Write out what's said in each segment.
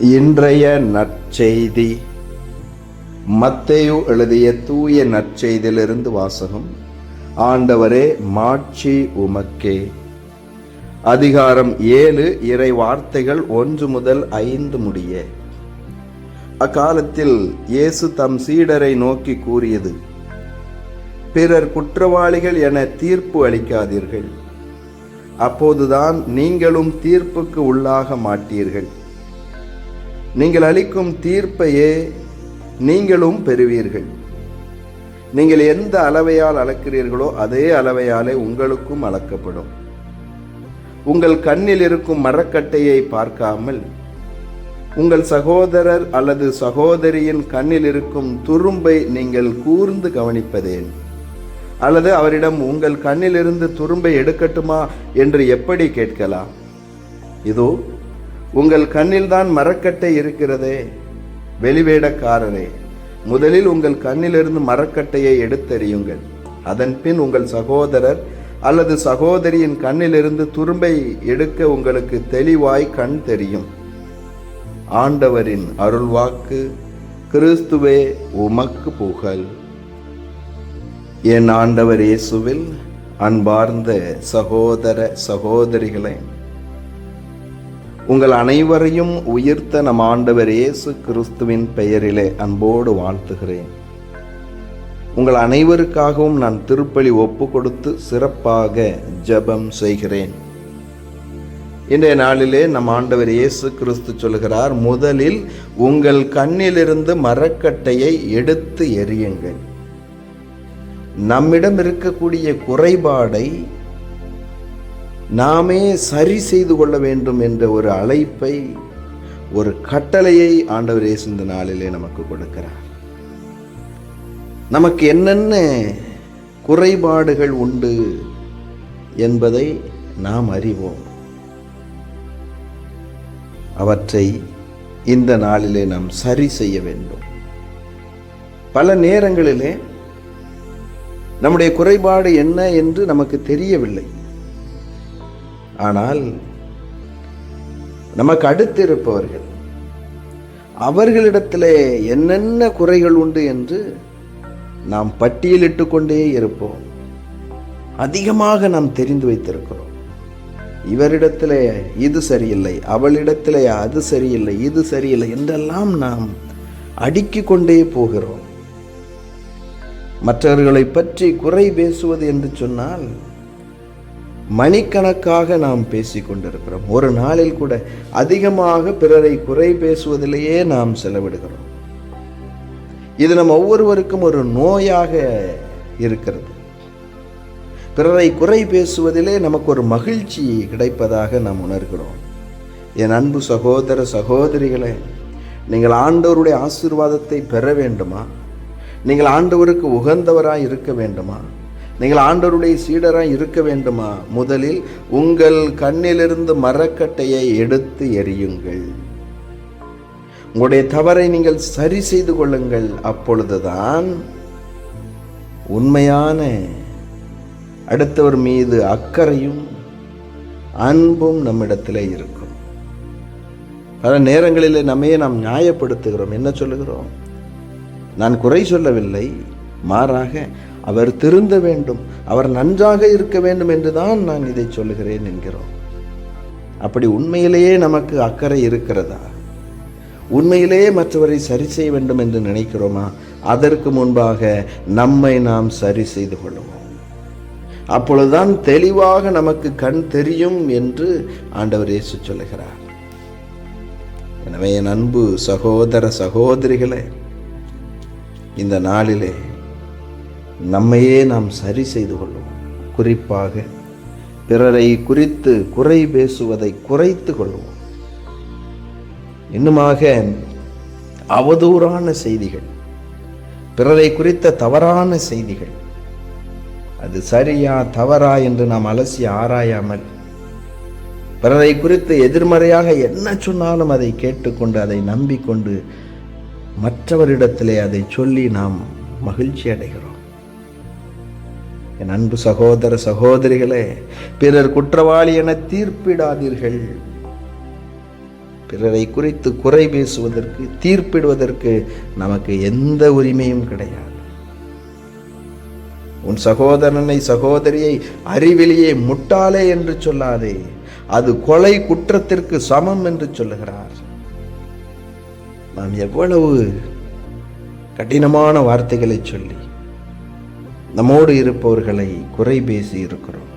இன்றைய நற்செய்தி. மத்தேயு எழுதிய தூய நற்செய்தியிலிருந்து வாசகம் ஆண்டவரே மாட்சி உமக்கே. அதிகாரம் ஏழு இறை வார்த்தைகள் ஒன்று முதல் ஐந்து முடிய. அக்காலத்தில் இயேசு தம் சீடரை நோக்கி கூறியது பிறர் குற்றவாளிகள் என தீர்ப்பு அளிக்காதீர்கள். அப்போதுதான் நீங்களும் தீர்ப்புக்கு உள்ளாக மாட்டீர்கள். நீங்கள் அளிக்கும் தீர்ப்பையே நீங்களும் பெறுவீர்கள். நீங்கள் எந்த அளவையால் அளக்கிறீர்களோ அதே அளவையாலே உங்களுக்கும் அளக்கப்படும். உங்கள் கண்ணில் இருக்கும் மரக்கட்டையை பார்க்காமல் உங்கள் சகோதரர் அல்லது சகோதரியின் கண்ணில் இருக்கும் துரும்பை நீங்கள் கூர்ந்து கவனிப்பதேன் அல்லது அவரிடம் உங்கள் கண்ணிலிருந்து துரும்பை எடுக்கட்டுமா? என்று எப்படி கேட்கலாம்? இதோ உங்கள் கண்ணில்தான் மரக்கட்டை இருக்கிறதே. வெளிவேடக்காரரே முதலில் உங்கள் கண்ணிலிருந்து மரக்கட்டையை எடுத்தெறியுங்கள். அதன் பின் உங்கள் சகோதரர் அல்லது சகோதரியின் கண்ணிலிருந்து துரும்பை எடுக்க உங்களுக்கு தெளிவாய் கண் தெரியும். ஆண்டவரின் அருள்வாக்கு கிறிஸ்துவே உமக்கு புகழ். என் ஆண்டவர் இயேசுவில் அன்பார்ந்த சகோதர சகோதரிகளை உங்கள் அனைவரையும் உயிர்த்த நம் ஆண்டவர் இயேசு கிறிஸ்துவின் பெயரிலே அன்போடு வாழ்த்துகிறேன். உங்கள் அனைவருக்காகவும் நான் திருப்பலி ஒப்பு கொடுத்து சிறப்பாக ஜெபம் செய்கிறேன். இன்றைய நாளிலே நம் ஆண்டவர் இயேசு கிறிஸ்து சொல்கிறார் முதலில் உங்கள் கண்ணிலிருந்து மரக்கட்டையை எடுத்து எறியுங்கள். நம்மிடம் இருக்கக்கூடிய குறைபாடை நாமே சரி செய்து கொள்ள வேண்டும் என்ற ஒரு அழைப்பை ஒரு கட்டளையை ஆண்டவர் இயேசு இந்த நாளிலே நமக்கு கொடுக்கிறார். நமக்கு என்னென்ன குறைபாடுகள் உண்டு என்பதை நாம் அறிவோம். அவற்றை இந்த நாளிலே நாம் சரி செய்ய வேண்டும். பல நேரங்களிலே நம்முடைய குறைபாடு என்ன என்று நமக்கு தெரியவில்லை. ஆனால் நமக்கு அடுத்து இருப்பவர்கள் அவர்களிடத்திலே என்னென்ன குறைகள் உண்டு என்று நாம் பட்டியலிட்டு கொண்டே இருப்போம். அதிகமாக நாம் தெரிந்து வைத்திருக்கிறோம். இவரிடத்திலே இது சரியில்லை அவளிடத்திலே அது சரியில்லை இது சரியில்லை என்றெல்லாம் நாம் அடுக்கிக் கொண்டே போகிறோம். மற்றவர்களை பற்றி குறை பேசுவது என்று சொன்னால் மணிக்கணக்காக நாம் பேசிக் கொண்டிருக்கிறோம். ஒரு நாளில் கூட அதிகமாக பிறரை குறை பேசுவதிலேயே நாம் செலவிடுகிறோம். இது நம் ஒவ்வொருவருக்கும் ஒரு நோயாக இருக்கிறது. பிறரை குறை பேசுவதிலே நமக்கு ஒரு மகிழ்ச்சி கிடைப்பதாக நாம் உணர்கிறோம். என் அன்பு சகோதர சகோதரிகளே நீங்கள் ஆண்டவருடைய ஆசீர்வாதத்தை பெற வேண்டுமா? நீங்கள் ஆண்டவருக்கு உகந்தவராய் இருக்க வேண்டுமா? நீங்கள் ஆண்டவருடைய சீடராக இருக்க வேண்டுமா? முதலில் உங்கள் கண்ணிலிருந்து மரக்கட்டையை எடுத்து எறியுங்கள். உங்களுடைய தவறை நீங்கள் சரி செய்து கொள்ளுங்கள். அப்பொழுதுதான் உண்மையான அடுத்தவர் மீது அக்கறையும் அன்பும் நம்மிடத்தில் இருக்கும். பல நேரங்களில் நம்மையே நாம் நியாயப்படுத்துகிறோம். என்ன சொல்லுகிறோம்? நான் குறை சொல்லவில்லை. மாறாக அவர் திருந்த வேண்டும் அவர் நன்றாக இருக்க வேண்டும் என்றுதான் நான் இதை சொல்லுகிறேன் என்கிறோம். அப்படி உண்மையிலேயே நமக்கு அக்கறை இருக்கிறதா? உண்மையிலேயே மற்றவரை சரி செய்ய வேண்டும் என்று நினைக்கிறோமா? அதற்கு முன்பாக நம்மை நாம் சரி செய்து கொள்ளுவோம். அப்பொழுதுதான் தெளிவாக நமக்கு கண் தெரியும் என்று ஆண்டவர் இயேசு சொல்லுகிறார். எனவே என் அன்பு சகோதர சகோதரிகளே இந்த நாளிலே நம்மையே நாம் சரி செய்து கொள்வோம் குறிப்பாக பிறரை குறித்து குறை பேசுவதை குறைத்து கொள்வோம் இன்னுமாக அவதூறான செய்திகள் பிறரை குறித்த தவறான செய்திகள் அது சரியா தவறா என்று நாம் அலசி ஆராயாமல் பிறரை குறித்து எதிர்மறையாக என்ன சொன்னாலும் அதை கேட்டுக்கொண்டு அதை நம்பிக்கொண்டு மற்றவரிடத்திலே அதை சொல்லி நாம் மகிழ்ச்சி அடைகிறோம். என் அன்பு சகோதர சகோதரிகளே பிறர் குற்றவாளி என தீர்ப்பிடாதீர்கள். பிறரை குறித்து குறை பேசுவதற்கு தீர்ப்பிடுவதற்கு நமக்கு எந்த உரிமையும் கிடையாது. உன் சகோதரனை சகோதரியை அறிவிலேயே முட்டாளே என்று சொல்லாதே அது கொலை குற்றத்திற்கு சமம் என்று சொல்லுகிறார். நாம் எவ்வளவு கடினமான வார்த்தைகளை சொல்லி நம்மோடு இருப்பவர்களை குறை பேசி இருக்கிறோம்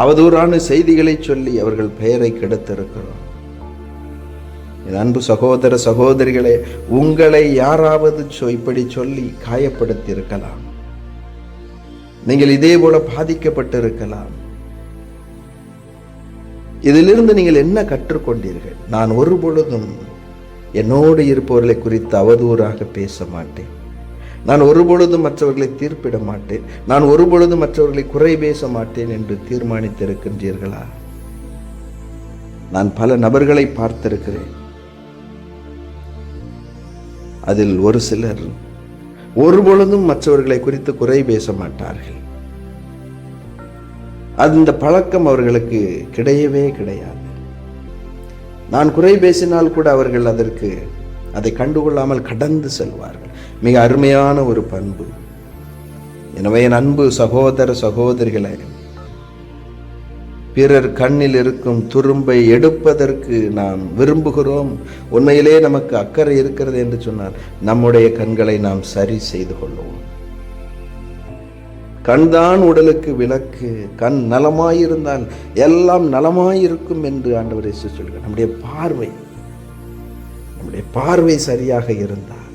அவதூறான செய்திகளை சொல்லி அவர்கள் பெயரை கெடுத்திருக்கிறோம். என் அன்பு சகோதர சகோதரிகளே உங்களை யாராவது இப்படி சொல்லி காயப்படுத்தி இருக்கலாம் நீங்கள் இதே போல பாதிக்கப்பட்டிருக்கலாம். இதிலிருந்து நீங்கள் என்ன கற்றுக்கொண்டீர்கள்? நான் ஒரு பொழுதும் என்னோடு இருப்பவர்களை குறித்து அவதூறாக பேச மாட்டேன். நான் ஒரு பொழுதும் மற்றவர்களை தீர்ப்பிட மாட்டேன். நான் ஒரு பொழுதும் மற்றவர்களை குறை பேச மாட்டேன் என்று தீர்மானித்திருக்கின்றீர்களா? நான் பல நபர்களை பார்த்திருக்கிறேன். அதில் ஒரு சிலர் ஒரு பொழுதும் மற்றவர்களை குறித்து குறை பேச மாட்டார்கள். அந்த பழக்கம் அவர்களுக்கு கிடையவே கிடையாது. நான் குறை பேசினால் கூட அவர்கள் அதற்கு அதை கண்டுகொள்ளாமல் கடந்து செல்வார்கள். மிக அருமையான ஒரு பண்பு. எனவே என் அன்பு சகோதர சகோதரிகளை பிறர் கண்ணில் இருக்கும் துரும்பை எடுப்பதற்கு நாம் விரும்புகிறோம். உண்மையிலே நமக்கு அக்கறை இருக்கிறது என்று சொன்னால் நம்முடைய கண்களை நாம் சரி செய்து கொள்வோம். கண்தான் உடலுக்கு விளக்கு கண் நலமாயிருந்தால் எல்லாம் நலமாயிருக்கும் என்று ஆண்டவர் சொல்கிறார். நம்முடைய பார்வை நம்முடைய பார்வை சரியாக இருந்தால்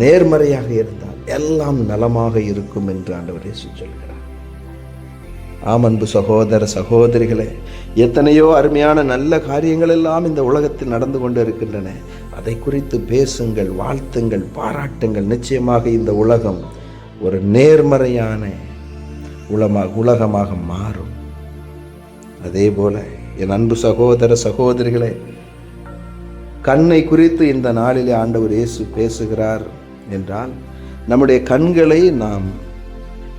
நேர்மறையாக இருந்தால் எல்லாம் நலமாக இருக்கும் என்று ஆண்டவர் இயேசு சொல்கிறார். ஆம் அன்பு சகோதர சகோதரிகளே எத்தனையோ அருமையான நல்ல காரியங்கள் எல்லாம் இந்த உலகத்தில் நடந்து கொண்டு இருக்கின்றன அதை குறித்து பேசுங்கள் வாழ்த்துங்கள் பாராட்டுங்கள். நிச்சயமாக இந்த உலகம் ஒரு நேர்மறையான உலமாக உலகமாக மாறும். அதே போல என் அன்பு சகோதர சகோதரிகளே கண்ணை குறித்து இந்த நாளிலே ஆண்டவர் இயேசு பேசுகிறார் என்றால் நம்முடைய கண்களை நாம்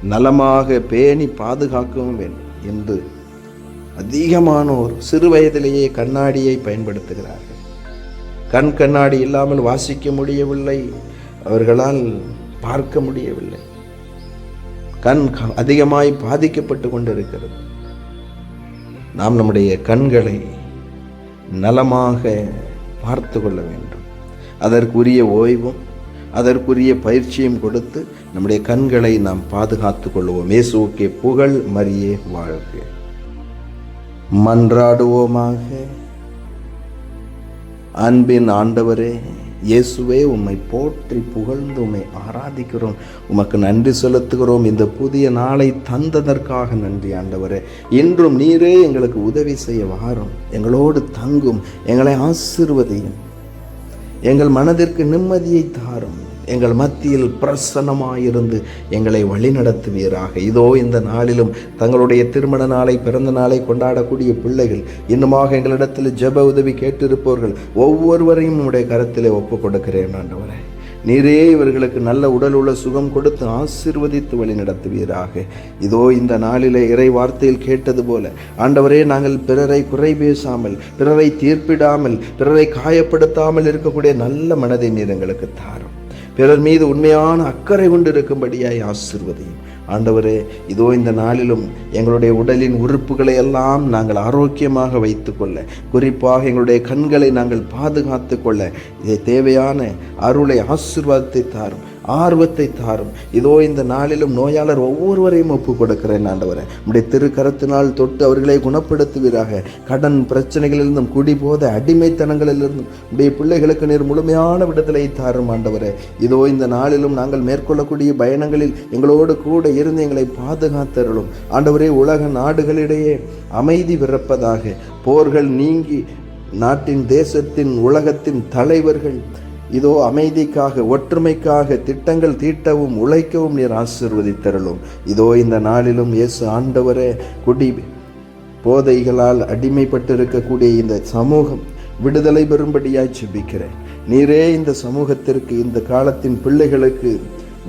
நலமாக பேணி பாதுகாக்கவும் வேண்டும் என்று அதிகமானோர் சிறு வயதிலேயே கண்ணாடியை பயன்படுத்துகிறார்கள். கண் கண்ணாடி இல்லாமல் வாசிக்க முடியவில்லை. அவர்களால் பார்க்க முடியவில்லை. கண் அதிகமாய் பாதிக்கப்பட்டு கொண்டிருக்கிறது. நாம் நம்முடைய கண்களை நலமாக பார்த்து கொள்ள வேண்டும். அதற்குரிய ஓய்வும் அதற்குரிய பயிற்சியும் கொடுத்து நம்முடைய கண்களை நாம் பாதுகாத்துக் கொள்வோம். இயேசுக்கே புகழ் மரியே வாழ்க மன்றாடுவோமாக. அன்பின் ஆண்டவரே இயேசுவே உம்மை போற்றி புகழ்ந்து உம்மை ஆராதிக்கிறோம். உமக்கு நன்றி செலுத்துகிறோம். இந்த புதிய நாளை தந்ததற்காக நன்றி ஆண்டவரே. இன்றும் நீரே எங்களுக்கு உதவி செய்ய வாரும். எங்களோடு தங்கும் எங்களை ஆசிர்வதையும். எங்கள் மனதிற்கு நிம்மதியை தாரும். எங்கள் மத்தியில் பிரசன்னமாயிருந்து எங்களை வழிநடத்துவீராக. இதோ இந்த நாளிலும் தங்களுடைய திருமண நாளை பிறந்த நாளை கொண்டாடக்கூடிய பிள்ளைகள் இன்னுமாக எங்களிடத்தில் ஜெப உதவி கேட்டிருப்பவர்கள் ஒவ்வொருவரையும் உடைய கரத்திலே ஒப்பு கொடுக்கிறேன் ஆண்டவரே. நீரே இவர்களுக்கு நல்ல உடல் உள்ள சுகம் கொடுத்து ஆசீர்வதித்து வழி நடத்துவீராக இதோ இந்த நாளிலே இறை வார்த்தையில் கேட்டது போல ஆண்டவரே நாங்கள் பிறரை குறை பேசாமல் பிறரை தீர்ப்பிடாமல் பிறரை காயப்படுத்தாமல் இருக்கக்கூடிய நல்ல மனதை நீர் எங்களுக்கு தாரும். பிறர் மீது உண்மையான அக்கறை கொண்டு இருக்கும்படியாய் ஆசிர்வதையும். ஆண்டவரே இதோ இந்த நாளிலும் எங்களுடைய உடலின் உறுப்புகளை எல்லாம் நாங்கள் ஆரோக்கியமாக வைத்துக்கொள்ள குறிப்பாக எங்களுடைய கண்களை நாங்கள் பாதுகாத்து கொள்ள இதை தேவையான அருளை ஆசீர்வாதத்தை தாரும். ஆர்வத்தை தாரும். இதோ இந்த நாளிலும் நோயாளர் ஒவ்வொருவரையும் ஒப்பு கொடுக்கிறேன் ஆண்டவரே. உடைய திருக்கரத்தினால் தொட்டு அவர்களை குணப்படுத்துவீராக. கடன் பிரச்சனைகளிலிருந்தும் குடிபோத அடிமைத்தனங்களிலிருந்தும் உடைய பிள்ளைகளுக்கு நீர் முழுமையான விடுதலை தாரும் ஆண்டவரே. இதோ இந்த நாளிலும் நாங்கள் மேற்கொள்ளக்கூடிய பயணங்களில் எங்களோடு கூட இருந்து எங்களை பாதுகாத்தருளும். ஆண்டவரே உலக நாடுகளிடையே அமைதி பிறப்பதாக. போர்கள் நீங்கி நாட்டின் தேசத்தின் உலகத்தின் தலைவர்கள் இதோ அமைதிக்காக ஒற்றுமைக்காக திட்டங்கள் தீட்டவும் உழைக்கவும் நீர் ஆசீர்வதித்தருளும். இதோ இந்த நாளிலும் இயேசு ஆண்டவரே குடி போதைகளால் அடிமைப்பட்டிருக்கக்கூடிய இந்த சமூகம் விடுதலை பெறும்படியாய் ஜெபிக்கிறேன். நீரே இந்த சமூகத்திற்கு இந்த காலத்தின் பிள்ளைகளுக்கு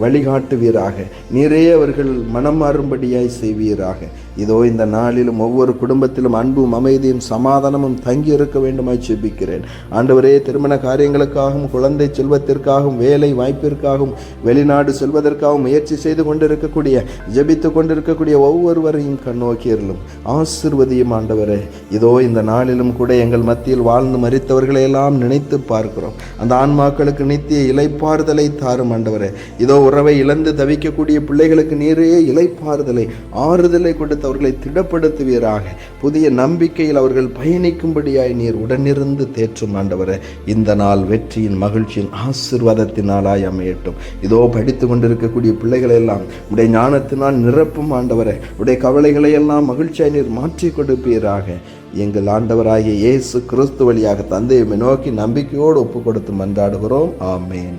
வழிகாட்டுவீராக. நீரே அவர்கள் மனம் மாறும்படியாய் செய்வீராக. இதோ இந்த நாளிலும் ஒவ்வொரு குடும்பத்திலும் அன்பும் அமைதியும் சமாதானமும் தங்கி இருக்க வேண்டுமாய் ஜெபிக்கிறேன் ஆண்டவரே திருமண காரியங்களுக்காகவும் குழந்தை செல்வத்திற்காகவும் வேலை வாய்ப்பிற்காகவும் வெளிநாடு செல்வதற்காகவும் முயற்சி செய்து கொண்டிருக்கக்கூடிய ஜெபித்து கொண்டிருக்கக்கூடிய ஒவ்வொருவரையும் கண்ணோக்கியர்களும் ஆசிர்வதியும் ஆண்டவரே. இதோ இந்த நாளிலும் கூட எங்கள் மத்தியில் வாழ்ந்து மறித்தவர்களையெல்லாம் நினைத்து பார்க்கிறோம். அந்த ஆன்மாக்களுக்கு நித்திய இலைப்பாறுதலை தாரும் ஆண்டவரே. இதோ உறவை இழந்து தவிக்கக்கூடிய பிள்ளைகளுக்கு நீரே இலைப்பாறுதலை ஆறுதலை கொடுத்து அவர்களை திடப்படுத்துவீராக. புதிய நம்பிக்கையில் அவர்கள் பயணிக்கும்படியாய் நீர் உடனிருந்து தேற்றும் ஆண்டவரே. இந்த நாள் வெற்றியின் மகிழ்ச்சியின் ஆசிர்வாதத்தினாலாய் அமையட்டும். இதோ படித்து கொண்டிருக்கக்கூடிய பிள்ளைகளை எல்லாம் உடைய ஞானத்தினால் நிரப்பும் ஆண்டவரே. உடைய கவலைகளை எல்லாம் மகிழ்ச்சியாய் நீர் மாற்றி கொடுப்பீராக. எங்கள் ஆண்டவராகிய இயேசு கிறிஸ்து வழியாக தந்தையை நோக்கி நம்பிக்கையோடு ஒப்பு கொடுத்து மன்றாடுகிறோம். ஆமேன்.